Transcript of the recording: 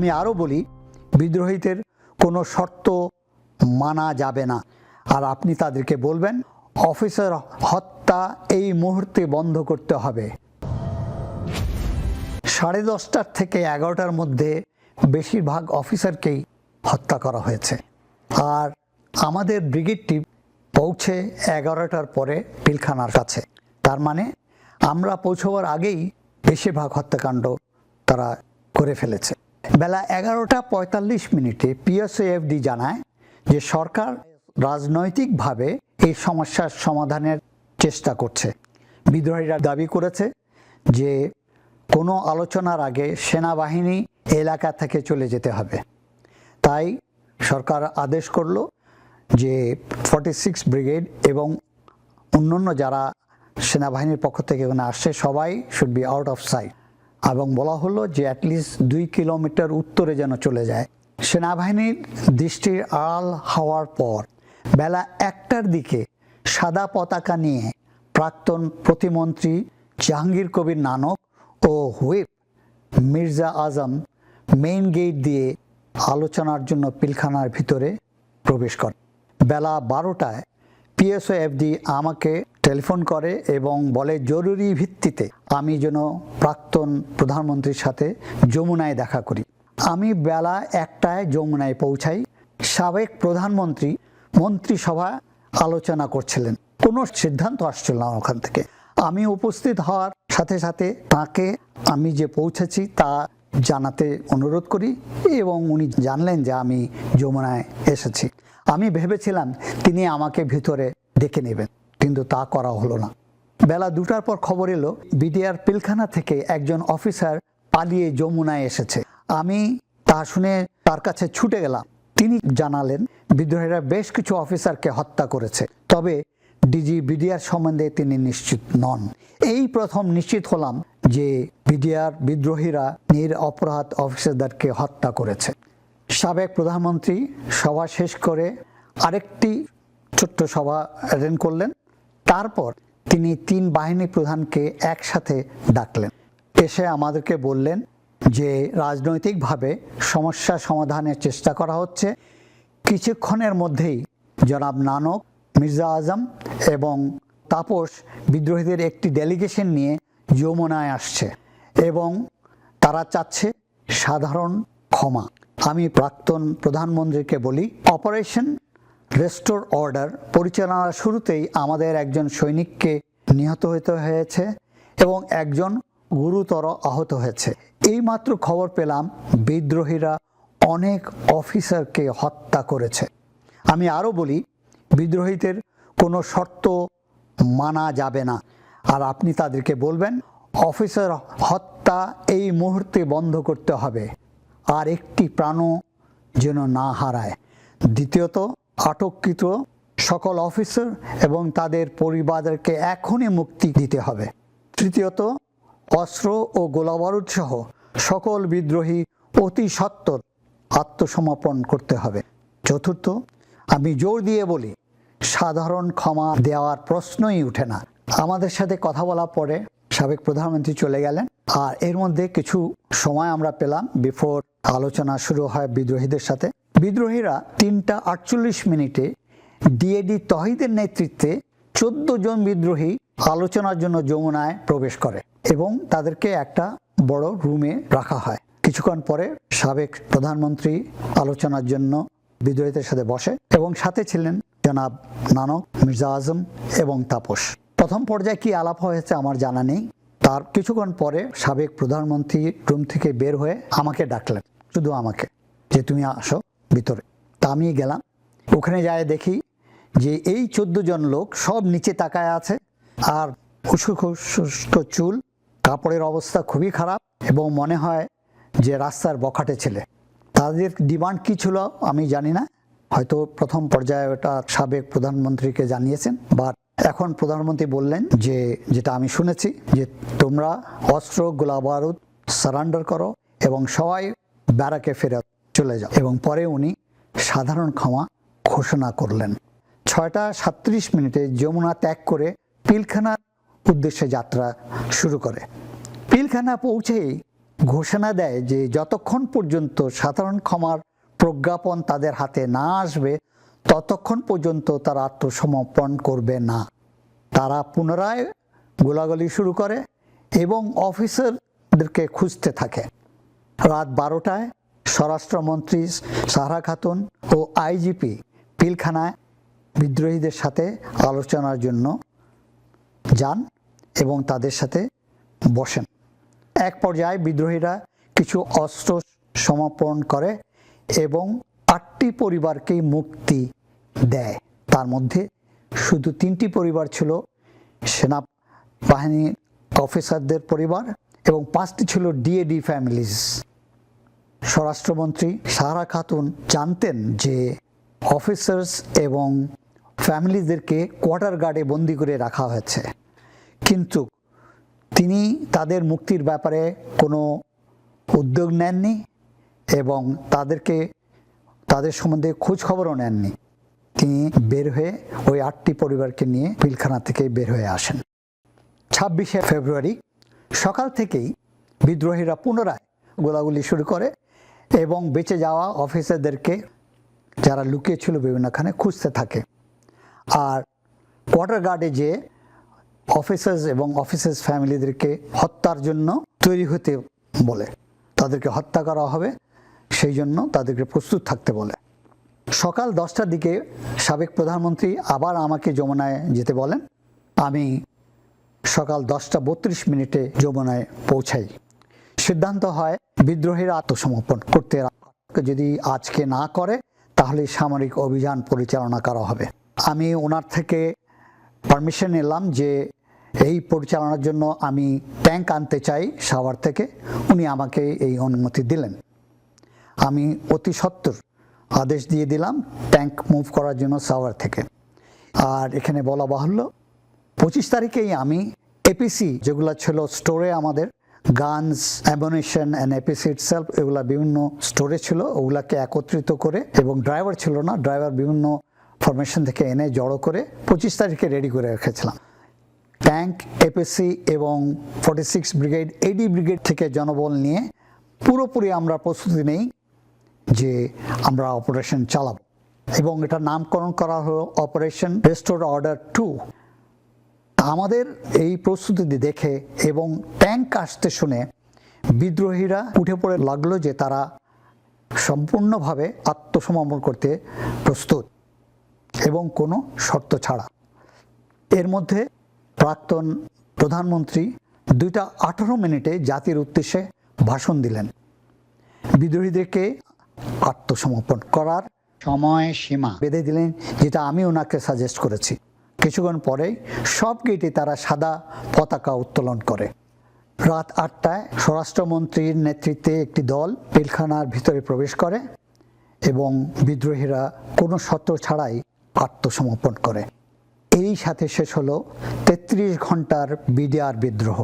আমি আরও বলি, বিদ্রোহীদের কোনো শর্ত মানা যাবে না। আর আপনি তাদেরকে বলবেন, অফিসার হত্যা এই মুহূর্তে বন্ধ করতে হবে। সাড়ে দশটার থেকে এগারোটার মধ্যে বেশিরভাগ অফিসারকেই হত্যা করা হয়েছে। আর আমাদের ব্রিগেডটি পৌঁছে এগারোটার পরে পিলখানার কাছে। তার মানে আমরা পৌঁছবার আগেই বেশিরভাগ হত্যাকাণ্ড তারা করে ফেলেছে। বেলা এগারোটা পঁয়তাল্লিশ মিনিটে পিএসএফডি জানায় যে সরকার রাজনৈতিকভাবে এই সমস্যার সমাধানের চেষ্টা করছে। বিদ্রোহীরা দাবি করেছে যে কোনো আলোচনার আগে সেনাবাহিনী এলাকা থেকে চলে যেতে হবে। তাই সরকার আদেশ করল যে ফর্টি সিক্স ব্রিগেড এবং অন্যান্য যারা সেনাবাহিনীর পক্ষ থেকে ওখানে আসছে, সবাই should be out of sight এবং বলা হলো যে অ্যাটলিস্ট দুই কিলোমিটার উত্তরে যেন চলে যায়। সেনাবাহিনীর দৃষ্টির আড়াল হওয়ার পর বেলা একটার দিকে সাদা পতাকা নিয়ে প্রাক্তন প্রতিমন্ত্রী জাহাঙ্গীর কবির নানক ও whip Mirza Azam main gate দিয়ে আলোচনার জন্য পিলখানার ভিতরে প্রবেশ করে বেলা বারোটায় পিএসও এফডি আমাকে টেলিফোন করে এবং বলে, জরুরি ভিত্তিতে আমি যেন প্রাক্তন প্রধানমন্ত্রীর সাথে যমুনায় দেখা করি। আমি বেলা একটায় যমুনায় পৌঁছাই। সাবেক প্রধানমন্ত্রী মন্ত্রিসভা আলোচনা করছিলেন। কোনো সিদ্ধান্ত আসছিল না ওখান থেকে। আমি উপস্থিত হওয়ার সাথে সাথে তাকে আমি যে পৌঁছেছি তা জানাতে অনুরোধ করি এবং উনি জানলেন যে আমি যমুনায় এসেছি। আমি ভেবেছিলাম তিনি আমাকে ভিতরে ডেকে নেবেন। কিন্তু তা করা হলো না। বেলা দুটার পর খবর এলো, বিডিআর পিলখানা থেকে একজন অফিসার পালিয়ে যমুনায় এসেছে। আমি তা শুনে তার কাছে ছুটে গেলাম। তিনি জানালেন, বিদ্রোহীরা বেশ কিছু অফিসারকে হত্যা করেছে, তবে ডিজি বিডিআর সম্বন্ধে তিনি নিশ্চিত নন। এই প্রথম নিশ্চিত হলাম যে বিডিআর বিদ্রোহীরা নির অপরাধ অফিসারদেরকে হত্যা করেছে। সাবেক প্রধানমন্ত্রী সভা শেষ করে আরেকটি ছোট্ট সভা অ্যাটেন্ড করলেন। তারপর তিনি তিন বাহিনী প্রধানকে একসাথে ডাকলেন। এসে আমাদেরকে বললেন যে, রাজনৈতিকভাবে সমস্যা সমাধানের চেষ্টা করা হচ্ছে। কিছুক্ষণের মধ্যেই জনাব নানক, মির্জা আজম এবং তাপস বিদ্রোহীদের একটি ডেলিগেশন নিয়ে যমুনায় আসছে এবং তারা চাচ্ছে সাধারণ ক্ষমা। আমি প্রাক্তন প্রধানমন্ত্রীকে বলি, অপারেশন রেস্টোর অর্ডার পরিচালনার শুরুতেই আমাদের একজন সৈনিককে নিহত হতে হয়েছে এবং একজন গুরুতর আহত হয়েছে। এইমাত্র খবর পেলাম বিদ্রোহীরা অনেক অফিসারকে হত্যা করেছে। আমি আরও বলি, বিদ্রোহীদের কোনো শর্ত মানা যাবে না। আর আপনি তাদেরকে বলবেন, অফিসার, হত্যা এই মুহূর্তে বন্ধ করতে হবে। আর একটি প্রাণও যেন না হারায়। দ্বিতীয়ত আটককৃত সকল অফিসার এবং তাদের পরিবারকে এখনই মুক্তি দিতে হবে। তৃতীয়ত, অস্ত্র ও গোলাবারুদ সহ সকল বিদ্রোহী অতি সত্বর আত্মসমর্পণ করতে হবে। চতুর্থ, আমি জোর দিয়ে বলি, সাধারণ ক্ষমা দেওয়ার প্রশ্নই উঠে না। আমাদের সাথে কথা বলার পরে সাবেক প্রধানমন্ত্রী চলে গেলেন আর এর মধ্যে কিছু সময় আমরা পেলাম বিফোর আলোচনা শুরু হয় বিদ্রোহীদের সাথে। বিদ্রোহীরা তিনটা আটচল্লিশ মিনিটে ডিএডি তহিদের নেতৃত্বে চোদ্দ জন বিদ্রোহী আলোচনার জন্য যমুনায় প্রবেশ করে এবং তাদেরকে একটা বড় রুমে রাখা হয়। কিছুক্ষণ পরে সাবেক প্রধানমন্ত্রী আলোচনার জন্য বিদ্রোহীদের সাথে বসে এবং সাথে ছিলেন জনাব নানক মির্জা আজম এবং তাপস। প্রথম পর্যায়ে কি আলাপ হয়েছে আমার জানা নেই। তার কিছুক্ষণ পরে সাবেক প্রধানমন্ত্রী রুম থেকে বের হয়ে আমাকে ডাকলেন। শুধু আমাকে। যে তুমি আসো। ভিতরে। তা আমি গেলাম। ওখানে যায় দেখি যে এই চোদ্দ জন লোক সব নিচে তাকায় আছে আর উস্কো চুল, কাপড়ের অবস্থা খুবই খারাপ এবং মনে হয় যে রাস্তার বখাটে ছেলে। তাদের ডিমান্ড কি ছিল আমি জানি না। হয়তো প্রথম পর্যায়ে ওটা সাবেক প্রধানমন্ত্রীকে জানিয়েছেন বা এখন প্রধানমন্ত্রী বললেন যে, যেটা আমি শুনেছি যে তোমরা অস্ত্র, গোলাবারুদ সারান্ডার করো এবং সবাই ব্যারাকে ফেরত। চলে যাও। এবং পরে উনি সাধারণ ক্ষমা ঘোষণা করলেন। ছয়টা সাত্রিশ মিনিটে যমুনা ত্যাগ করে পিলখানার উদ্দেশ্যে যাত্রা শুরু করে। পিলখানা পৌঁছেই ঘোষণা দেয় যে যতক্ষণ পর্যন্ত সাধারণ ক্ষমার প্রজ্ঞাপন তাদের হাতে না আসবে, ততক্ষণ পর্যন্ত তারা আত্মসমর্পণ করবে না। তারা পুনরায় গোলাগুলি শুরু করে এবং অফিসারদেরকে খুঁজতে থাকে। রাত বারোটায় স্বরাষ্ট্রমন্ত্রী সাহরা খাতুন ও আইজিপি পিলখানায় বিদ্রোহীদের সাথে আলোচনার জন্য যান এবং তাদের সাথে বসেন। এক পর্যায়ে বিদ্রোহীরা কিছু অস্ত্র সমর্পণ করে এবং আটটি পরিবারকেই মুক্তি দেয়। তার মধ্যে শুধু তিনটি পরিবার ছিল, সেনাবাহিনীর অফিসারদের পরিবার এবং পাঁচটি ছিল ডিএডি ফ্যামিলিজ। স্বরাষ্ট্রমন্ত্রী সাহারা খাতুন জানতেন যে অফিসার্স এবং ফ্যামিলিদেরকে কোয়ার্টার গার্ডে বন্দি করে রাখা হয়েছে। কিন্তু তিনি তাদের মুক্তির ব্যাপারে কোনো উদ্যোগ নেননি এবং তাদেরকে, তাদের সম্বন্ধে খোঁজ খবরও নেননি। তিনি বের হয়ে ওই আটটি পরিবারকে নিয়ে পিলখানা থেকে বের হয়ে আসেন। ছাব্বিশে ফেব্রুয়ারি সকাল থেকেই বিদ্রোহীরা পুনরায় গোলাগুলি শুরু করে এবং বেঁচে যাওয়া অফিসারদেরকে যারা লুকিয়ে ছিল বিভিন্নখানে খুঁজতে থাকে। আর কোয়ার্টার গার্ডে যে অফিসার্স এবং অফিসার্স ফ্যামিলিদেরকে হত্যার জন্য তৈরি হতে বলে, তাদেরকে হত্যা করা হবে, সেই জন্য তাদেরকে প্রস্তুত থাকতে বলে। সকাল দশটার দিকে সাবেক প্রধানমন্ত্রী আবার আমাকে যমুনায় যেতে বলেন। আমি সকাল দশটা বত্রিশ মিনিটে যমুনায় পৌঁছাই। সিদ্ধান্ত হয় বিদ্রোহীরা আত্মসমর্পণ করতে যদি আজকে না করে, তাহলে সামরিক অভিযান পরিচালনা করা হবে। আমি ওনার থেকে পারমিশন নিলাম যে এই পরিচালনার জন্য আমি ট্যাঙ্ক আনতে চাই সাভার থেকে। উনি আমাকে এই অনুমতি দিলেন। আমি অতি সত্বর আদেশ দিয়ে দিলাম ট্যাঙ্ক মুভ করার জন্য সাভার থেকে। আর এখানে বলা বাহুল্য, পঁচিশ তারিখেই আমি এপিসি যেগুলো ছিল স্টোরে আমাদের guns ammunition and APC itself এগুলা বিভিন্ন স্টোরে ছিল, ওগুলাকে একত্রিত করে এবং ড্রাইভার ছিল না ড্রাইভার বিভিন্ন ফরমেশন থেকে এনে জড়ো করে পঁচিশ তারিখে রেডি করে রেখেছিলাম। ট্যাঙ্ক এপিসি এবং forty six brigade AD brigade থেকে জনবল নিয়ে পুরোপুরি আমরা প্রস্তুতি নেই যে আমরা অপারেশন চালাব। এবং এটা নামকরণ করা হলো অপারেশন রেস্টোর অর্ডার টু আমাদের এই প্রস্তুতি দেখে এবং ট্যাঙ্ক আসতে শুনে বিদ্রোহীরা উঠে পড়ে লাগল যে তারা সম্পূর্ণভাবে আত্মসমর্পণ করতে প্রস্তুত এবং কোনো শর্ত ছাড়া। এর মধ্যে প্রাক্তন প্রধানমন্ত্রী দুইটা আঠারো মিনিটে জাতির উদ্দেশ্যে ভাষণ দিলেন। বিদ্রোহীদেরকে আত্মসমর্পণ করার সময় সীমা বেঁধে দিলেন, যেটা আমি ওনাকে সাজেস্ট করেছি। কিছুক্ষণ পরেই সব গেটে তারা সাদা পতাকা উত্তোলন করে। রাত আটটায় স্বরাষ্ট্রমন্ত্রীর নেতৃত্বে একটি দল পিলখানার ভিতরে প্রবেশ করে এবং বিদ্রোহীরা কোনো শর্ত ছাড়াই আত্মসমর্পণ করে। এই সাথে শেষ হলো তেত্রিশ ঘণ্টার বিডিআর বিদ্রোহ।